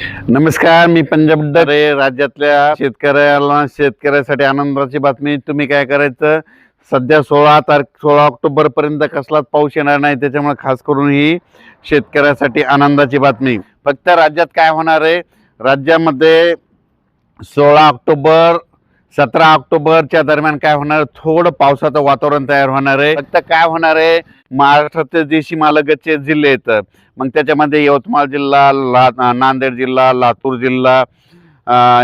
नमस्कार मी पंजाब डरे राज्यातल्या शेतकऱ्याला शेतकऱ्यासाठी आनंदाची बातमी. तुम्ही काय करायचं? सध्या सोळा तारख सोळा ऑक्टोबर पर्यंत कसलाच पाऊस येणार नाही. त्याच्यामुळे खास करून ही शेतकऱ्यासाठी आनंदाची बातमी. फक्त राज्यात काय होणार आहे? राज्यामध्ये सोळा ऑक्टोबर सतरा ऑक्टोबरच्या दरम्यान काय होणार? थोडं पावसाचं वातावरण तयार होणार आहे. फक्त काय होणार आहे? महाराष्ट्राचे जे सीमालगतचे जिल्हे आहेत मग त्याच्यामध्ये यवतमाळ जिल्हा ला नांदेड जिल्हा लातूर जिल्हा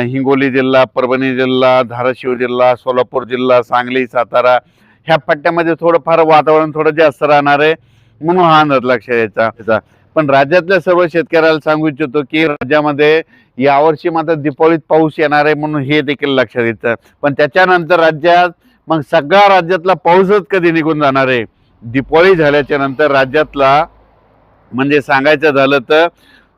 हिंगोली जिल्हा परभणी जिल्हा धाराशिव जिल्हा सोलापूर जिल्हा सांगली सातारा ह्या पट्ट्यामध्ये थोडंफार वातावरण थोडं जास्त राहणार आहे. म्हणून हा अंदाज लक्ष यायचा त्याचा पण राज्यातल्या सर्व शेतकऱ्याला सांगू इच्छितो की राज्यामध्ये यावर्षी मात्र दीपावलीत पाऊस येणार आहे म्हणून हे देखील लक्षात येतं. पण त्याच्यानंतर राज्यात मग सगळा राज्यातला पाऊसच कधी निघून जाणार आहे? दीपावली झाल्याच्यानंतर राज्यातला म्हणजे सांगायचं झालं तर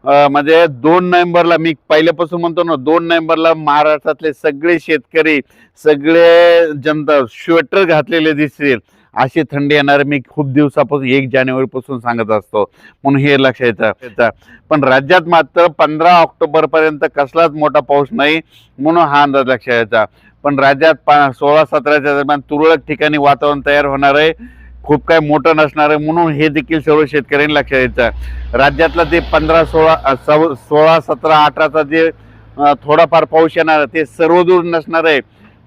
म्हणजे दोन नोव्हेंबरला मी पहिल्यापासून म्हणतो ना दोन नोव्हेंबरला महाराष्ट्रातले सगळे शेतकरी सगळे जनता स्वेटर घातलेले दिसतील. अशी थंडी येणार मी खूप दिवसापासून एक जानेवारीपासून सांगत असतो. म्हणून हे लक्षात येतं पण राज्यात मात्र पंधरा ऑक्टोबरपर्यंत कसलाच मोठा पाऊस नाही म्हणून हा अंदाज लक्षात यायचा पण राज्यात पा सोळा सतराच्या दरम्यान तुरळक ठिकाणी वातावरण तयार होणार आहे. खूप काय मोठं नसणार आहे म्हणून हे देखील सर्व शेतकऱ्यांनी लक्षात यायचं राज्यातला ते पंधरा सोळा सव सोळा सतरा अठराचा जे थोडाफार पाऊस येणार आहे, ते सर्वदूर नसणार आहे.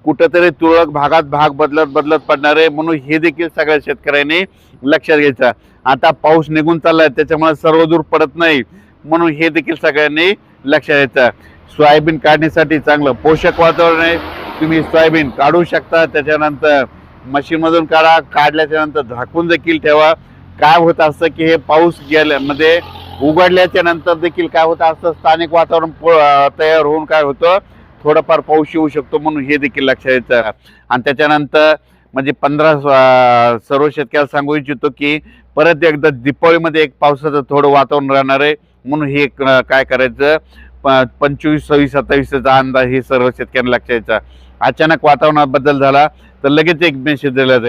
कुठंतरी तुरळक भागात भाग बदलत बदलत पडणार आहे म्हणून हे देखील सगळ्या शेतकऱ्यांनी लक्षात घ्यायचं आता पाऊस निघून चालला आहे त्याच्यामुळे सर्वदूर पडत नाही म्हणून हे देखील सगळ्यांनी लक्षात घ्यायचं सोयाबीन काढण्यासाठी चांगलं पोषक वातावरण आहे. तुम्ही सोयाबीन काढू शकता त्याच्यानंतर मशीनमधून काढा काढल्याच्या नंतर झाकून देखील ठेवा. काय होत असतं की हे पाऊस गेल्यामध्ये उघडल्याच्या नंतर देखील काय होतं असतं? स्थानिक वातावरण तयार होऊन काय होतं? थोडंफार पाऊस येऊ शकतो म्हणून हे देखील लक्षात येतं. आणि त्याच्यानंतर म्हणजे पंधरा सर्व शेतकऱ्याला सांगू इच्छितो की परत एकदा दीपावलीमध्ये एक पावसाचं थोडं वातावरण राहणार आहे. म्हणून हे क- काय करायचं? प- पंचवीस सव्वीस सत्तावीसचा अंदाज हे सर्व शेतकऱ्यांना लक्षात यायचा अचानक वातावरणात बदल झाला. तर लगेच एक मेसेज दिला